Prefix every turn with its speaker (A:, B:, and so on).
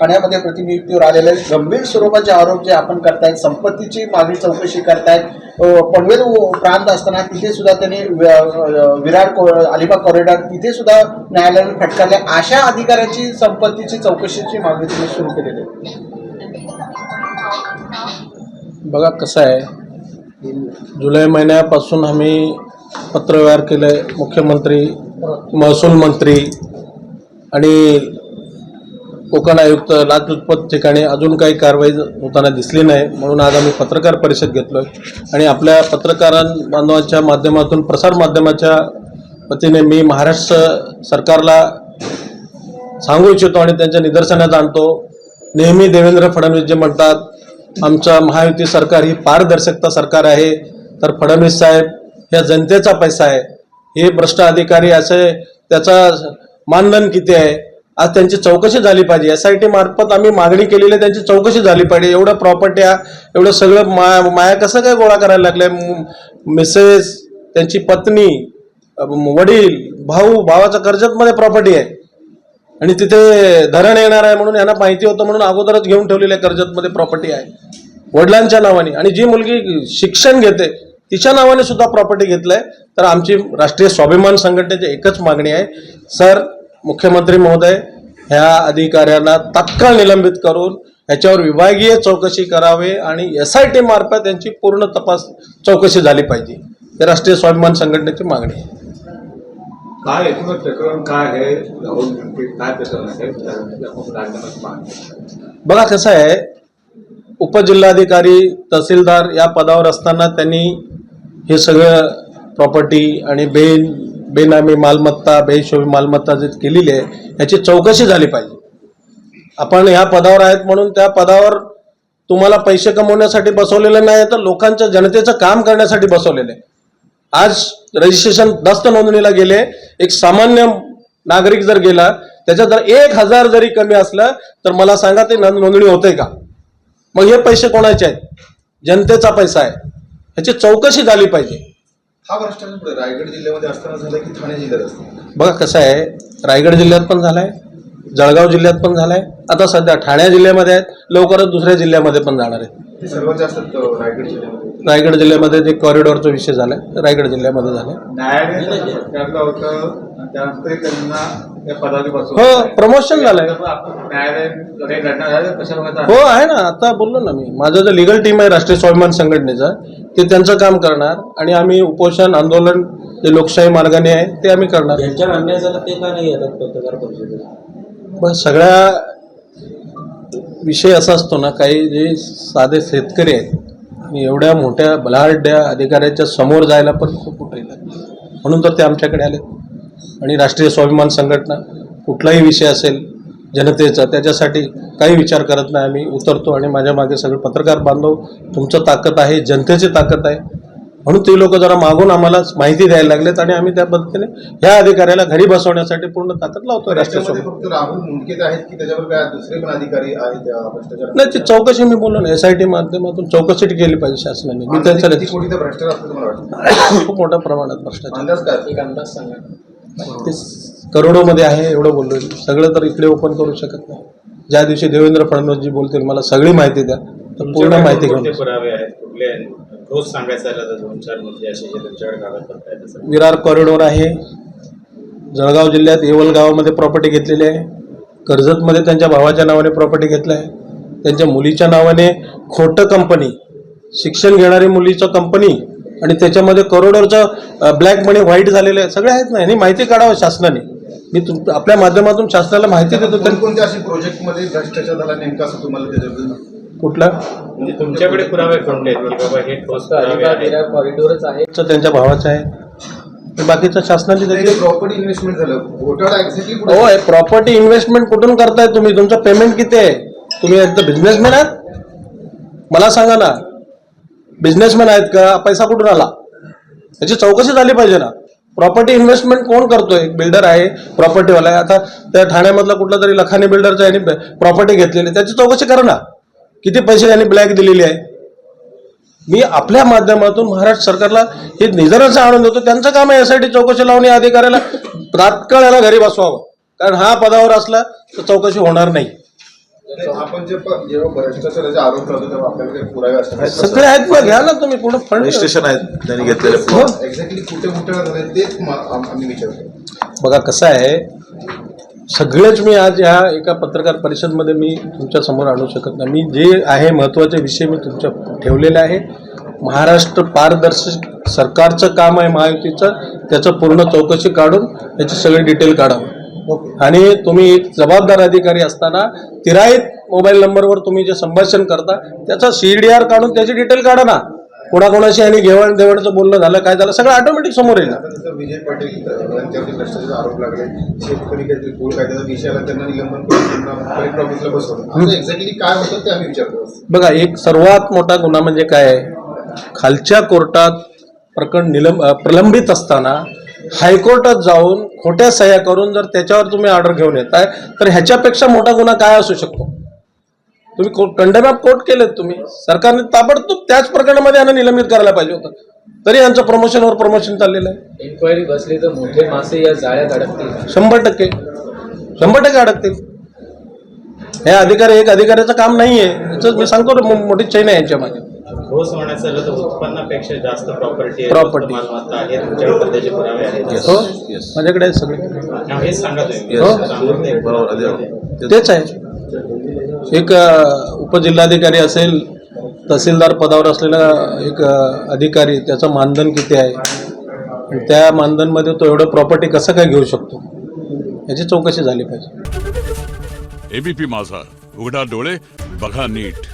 A: ठाण्यामध्ये प्रतिनियुक्तीवर आलेले आहेत. गंभीर स्वरूपाचे आरोप जे आपण करतायत संपत्तीची मागणी चौकशी करतायत. पनवेल प्रांत असताना तिथे सुद्धा त्यांनी विराट विरार को- अलिबाग कॉरिडॉर तिथे सुद्धा न्यायालयाने फटकारले. अशा अधिकाऱ्याची संपत्तीची चौकशीची मागणी तुम्ही सुरू केलेली आहे.
B: बघा कसं आहे. जुलै महिन्यापासून आम्ही पत्रव्यवहार केलं. आहे मुख्यमंत्री महसूल मंत्री आणि कोकण आयुक्त लाचलुचपत ठिकाणी अजून काही कारवाई होताना दिसली नाही. म्हणून आज आम्ही पत्रकार परिषद घेतलो आहे आणि आपल्या पत्रकारां बांधवांच्या माध्यमातून प्रसारमाध्यमाच्या वतीने मी महाराष्ट्र सरकारला सांगू इच्छितो आणि त्यांच्या निदर्शनात आणतो. नेहमी देवेंद्र फडणवीस जे म्हणतात आमच्या महायुती सरकार ही पारदर्शकता सरकार आहे. तर फडणवीस साहेब ह्या जनतेचा पैसा आहे. हे भ्रष्ट अधिकारी असे त्याचा मानधन किती आहे? आज त्यांची चौकशी झाली पाहिजे. एस आय टी मार्फत आम्ही मागणी केलेली आहे त्यांची चौकशी झाली पाहिजे. एवढं प्रॉपर्ट्या एवढं सगळं माया माया कसं काय गोळा करायला लागले मिसेस त्यांची पत्नी वडील भाऊ भावाचा कर्जतमध्ये प्रॉपर्टी आहे. आणि तिथे धरण येणार आहे म्हणून यांना माहिती होतं म्हणून अगोदरच घेऊन ठेवलेली आहे कर्जतमध्ये प्रॉपर्टी आहे. वडिलांच्या नावाने. आणि जी मुलगी शिक्षण घेते तिच्या नावाने सुद्धा प्रॉपर्टी घेतलंय. तर आमची राष्ट्रीय स्वाभिमान संघटनेची एकच मागणी आहे. सर मुख्यमंत्री महोदय ह्या अधिकाऱ्यांना तात्काळ निलंबित करून ह्याच्यावर विभागीय चौकशी करावे आणि एस आय टी मार्फत यांची पूर्ण तपास चौकशी झाली पाहिजे. हे राष्ट्रीय स्वाभिमान संघटनेची मागणी आहे.
C: काय एकूणच प्रकरण काय आहे?
B: बघा कसं आहे उपजिल्हाधिकारी तहसीलदार या पदावर असताना त्यांनी हे सगळं प्रॉपर्टी आणि बेन बेनामी मालमत्ता बेहिशोबी मालमत्ता जे केलेली आहे याची चौकशी झाली पाहिजे. आपण ह्या पदावर आहेत म्हणून त्या पदावर तुम्हाला पैसे कमवण्यासाठी बसवलेलं नाही तर लोकांच्या जनतेचं काम करण्यासाठी बसवलेलं. आहे आज रजिस्ट्रेशन दस्त नोंदणीला गेले एक सामान्य नागरिक जर गेला त्याच्यात जर एक हजार जरी कमी असलं तर मला सांगा ते नोंदणी होते का? मग हे पैसे कोणाचे आहेत? जनतेचा पैसा आहे. ह्याची चौकशी झाली पाहिजे.
D: हा भ्रष्टाचार पुढे. रायगड जिल्ह्यामध्ये असताना झाला की ठाणे जिल्ह्यात असतो
B: बघा कसं आहे. रायगड जिल्ह्यात पण झालाय. जळगाव जिल्ह्यात पण झालाय. आता सध्या ठाणे जिल्ह्यामध्ये आहेत. लवकरच दुसऱ्या जिल्ह्यामध्ये पण जाणार आहेत.
D: सर्वात जास्त रायगड जिल्ह्यामध्ये.
B: रायगड जिल्ह्यामध्ये जे कॉरिडॉरचा विषय झालाय रायगड जिल्ह्यामध्ये झालाय. हो
C: आहे.
B: प्रमोशन झालंय हो आहे ना. आता बोललो ना मी. माझं जे लिगल टीम आहे राष्ट्रीय स्वाभिमान संघटनेचं ते त्यांचं काम करणार आणि आम्ही उपोषण आंदोलन जे लोकशाही मार्गाने आहे ते आम्ही करणार.
E: ज्यांच्यावर
B: सगळ्या विषय असा असतो ना काही जे साधे शेतकरी आहेत आणि एवढ्या मोठ्या बलाढ्या अधिकाऱ्याच्या समोर जायला पण खूप कुठे लागते म्हणून तर ते आमच्याकडे आले आणि राष्ट्रीय स्वाभिमान संघटना कुठलाही विषय असेल जनतेचा त्याच्यासाठी काही विचार करत नाही. आम्ही उतरतो आणि माझ्या मागे सगळे पत्रकार बांधव तुमचं ताकद आहे जनतेची ताकद आहे. म्हणून ते लोक जरा मागून आम्हाला माहिती द्यायला लागलेत आणि आम्ही त्या पद्धतीने ह्या अधिकाऱ्याला घरी बसवण्यासाठी पूर्ण ताकद लावतो राष्ट्रीय
D: त्याच्यामध्ये
B: स्वाभिमान
D: फक्त राहुल मुंडकेच आहेत की त्याच्यावर काय दुसरे पण अधिकारी आहेत त्या भ्रष्टाचार
B: नाही ती चौकशी मी बोललो ना एस आय टी माध्यमातून चौकशी केली पाहिजे शासनाने. मी त्यांचा खूप मोठ्या प्रमाणात भ्रष्टाचार.
D: अंदाज काय?
E: एक अंदाज सांगा.
B: ते करोडोमध्ये आहे एवढं बोललो सगळं तर इकडे ओपन करू शकत नाही. ज्या दिवशी देवेंद्र फडणवीसजी बोलतील मला सगळी माहिती द्या. तर पूर्ण माहिती घेऊन
F: ठोस सांगायचं झालं तर दोन चार मुद्दे असे जे तुमच्याकडे कागदपत्र आहेत तसं.
B: विरार कॉरिडॉर आहे. जळगाव जिल्ह्यात येवल गावामध्ये प्रॉपर्टी घेतलेली आहे. कर्जतमध्ये त्यांच्या भावाच्या नावाने प्रॉपर्टी घेतलं आहे त्यांच्या मुलीच्या नावाने खोटं कंपनी शिक्षण घेणारी मुलीचं कंपनी आणि त्याच्यामध्ये करोडोचं ब्लॅक मनी व्हाईट झालेलं आहे. सगळे आहेत ना यांनी माहिती काढावं शासनाने. मी तुम आपल्या माध्यमातून शासनाला माहिती देतो. तर
D: कोणकोणत्या असे प्रोजेक्टमध्ये भ्रष्टाचार झाला नेमका असं तुम्हाला त्याच्याबद्दल?
B: कुठलं?
F: म्हणजे तुमच्याकडे पुरावे कोणते आहेत? की बाबा हे ठोस पुरावे
E: अलिबाग
F: आहेत
E: विरार कॉरिडॉरच आहे.
B: तर त्यांच्या भावाचं आहे. बाकीचं शासनाची त्याची
D: प्रॉपर्टी इन्व्हेस्टमेंट झालं. घोटाळा एक्झॅक्टली
B: हो आहे प्रॉपर्टी इन्व्हेस्टमेंट कुठून करताय तुम्ही? तुमचं पेमेंट किती आहे? तुम्ही एकदा बिझनेसमॅन आहात? मला सांगा ना. बिझनेसमॅन आहेत का? पैसा कुठून आला? याची चौकशी झाली पाहिजे ना. प्रॉपर्टी इन्व्हेस्टमेंट कोण करतोय? एक बिल्डर आहे प्रॉपर्टीवाला आहे. आता त्या ठाण्यामधला कुठला तरी लखानी बिल्डरचा यांनी प्रॉपर्टी घेतलेली त्याची चौकशी करा ना. किती पैसे त्यांनी ब्लॅक दिलेली आहे? मी आपल्या माध्यमातून महाराष्ट्र सरकारला हे निधनाचं आणून देतो. त्यांचं काम आहे यासाठी चौकशी लावून या अधिकाऱ्याला तात्काळ याला घरी बसवावं. कारण हा पदावर असला तर चौकशी होणार नाही.
D: ते आपण जे प- जेव्हा भ्रष्टाचाराचे आरोप करतो तेव्हा आपल्याकडे काही पुरावे असतात.
B: सगळे आहेत ना घ्या ना तुम्ही पुढे फंड
G: रजिस्ट्रेशन आहेत त्यांनी घेतलेले
B: हो.
D: एक्झॅक्टली कुठे कुठे झाले तेच मा- आम- आम्ही विचारतो.
B: बघा कसं आहे सगळेच मी आज ह्या एका पत्रकार परिषदमध्ये मी तुमच्यासमोर आणू शकत नाही. मी जे आहे महत्त्वाचे विषय मी तुमच्या ठेवलेले आहे. महाराष्ट्र पारदर्शक सरकारचं काम आहे महायुतीचं त्याचं पूर्ण चौकशी काढून त्याची सगळी डिटेल काढावं. आणि तुम्ही एक जबाबदार अधिकारी असताना तिराईत मोबाईल नंबरवर तुम्ही जे संभाषण करता त्याचा सी डी आर काढून त्याची डिटेल काढा ना. कोणाकोणाशी आणि घेवाण देवाणचं बोलणं झालं काय झालं सगळं ऑटोमॅटिक समोर येईल.
D: आता जसं विजय पाटील अ, यांच्यावरती भ्रष्टाचाराचे आरोप लागले शेतकरी काहीतरी गोळ कायद्याचा विषय आला त्यांना निलंबन करून त्यांना कलेक्टर ऑफिसला बसवलं. आता एक्झॅक्टली काय होतं ते आम्ही विचारतो.
B: बघा एक सर्वात मोठा गुन्हा म्हणजे काय? आहे खालच्या कोर्टात प्रकरण निलंब प्रलंबित असताना हायकोर्टात जाऊन खोट्या सह्या करून जर त्याच्यावर तुम्ही ऑर्डर घेऊन येताय तर ह्याच्यापेक्षा मोठा गुन्हा काय असू शकतो? तुम्ही कंडेम ऑफ कोर्ट केलेत तुम्ही. सरकारने ताबडतोब त्याच प्रकरणामध्ये यांना निलंबित करायला पाहिजे होतं. तरी यांचं प्रमोशनवर प्रमोशन चाललेलं आहे.
E: इन्क्वायरी बसली तर मोठे मासे या जाळ्यात अडकतील.
B: शंभर टक्के. शंभर टक्के अडकतील. हे अधिकारी एक अधिकाऱ्याचं काम नाही आहे याचं मी सांगतो मोठी चैन आहे यांच्या मागे.
F: उत्पन्नापेक्षा जास्त प्रॉपर्टी मालमत्ता आहे तुमच्याकडे पुरावे आहेत.
B: हो? माझ्याकडे सगळे.
F: हेच सांगा
B: हो. तेच आहे. एक उपजिल्हाधिकारी असेल तहसीलदार पदावर असलेला एक अधिकारी त्याचं मानधन किती आहे? आणि त्या मानधनमध्ये तो एवढं प्रॉपर्टी कसं काय घेऊ शकतो? याची चौकशी झाली पाहिजे.
H: एबीपी माझा उघडा डोळे बघा नीट.